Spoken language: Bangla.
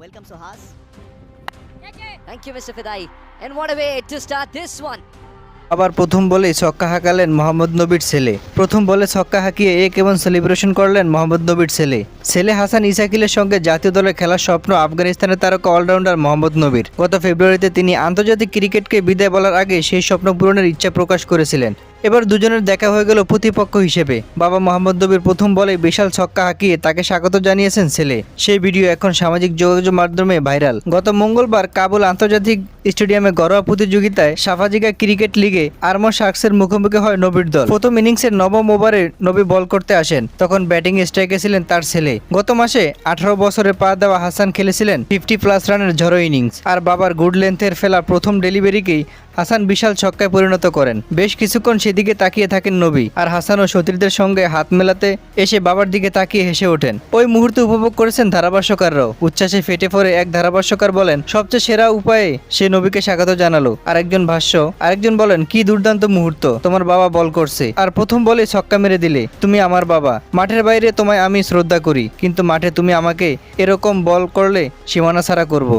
Welcome, Sohas. Thank you, Mr. Fidai. And what a way to start this one. আবার প্রথম বলে ছক্কা হাঁকালেন মোহাম্মদ নবীর ছেলে প্রথম বলে ছক্কা হাঁকিয়ে এ কেমন সেলিব্রেশন করলেন মোহাম্মদ নবীর ছেলে ছেলে হাসান ইসাকিলের সঙ্গে জাতীয় দলে খেলার স্বপ্ন আফগানিস্তানের তারকা অলরাউন্ডার মোহাম্মদ নবীর গত ফেব্রুয়ারিতে তিনি আন্তর্জাতিক ক্রিকেটকে বিদায় বলার আগে সেই স্বপ্ন পূরণের ইচ্ছা প্রকাশ করেছিলেন এবার দুজনের দেখা হয়ে গেল প্রতিপক্ষ হিসেবে। বাবা মোহাম্মদ নবীর প্রথম বলে বিশাল ছক্কা হাঁকিয়ে তাকে স্বাগত জানিয়েছেন ছেলে। সেই ভিডিও এখন সামাজিক যোগাযোগ মাধ্যমে ভাইরাল। গত মঙ্গলবার কাবুল আন্তর্জাতিক স্টেডিয়ামে ঘরোয়া প্রতিযোগিতায় সাফাজিগা ক্রিকেট লিগে আর্মো শার্কসের মুখোমুখি হয় নবীর দল। প্রথম ইনিংসের নবম ওভারে নবী বল করতে আসেন। তখন ব্যাটিং স্ট্রাইকে ছিলেন তার ছেলে। গত মাসে আঠারো বছরে পা দেওয়া হাসান খেলেছিলেন ফিফটি প্লাস রানের ঝড়ো ইনিংস। আর বাবার গুড লেন্থের ফেলা প্রথম ডেলিভারিকেই হাসান বিশাল ছক্কায় পরিণত করেন। বেশ কিছুক্ষণ সেদিকে তাকিয়ে থাকেন নবী। আর হাসান ও সতীর্থদের সঙ্গে হাত মেলাতে এসে বাবার দিকে তাকিয়ে হেসে ওঠেন। ওই মুহূর্তে উপভোগ করেছেন ধারাভাষ্যকাররাও। উচ্ছ্বাসে ফেটে পড়ে এক ধারাভাষ্যকার বলেন, সবচেয়ে সেরা উপায়ে সে নবীকে স্বাগত জানালো। আরেকজন ভাষ্য, আরেকজন বলেন, কি দুর্দান্ত মুহূর্ত, তোমার বাবা বল করছে। আর প্রথম বলে ছক্কা মেরে দিলে, তুমি আমার বাবা। মাঠের বাইরে তোমায় আমি শ্রদ্ধা করি, কিন্তু মাঠে তুমি আমাকে এরকম বল করলে সীমানা ছাড়া করব।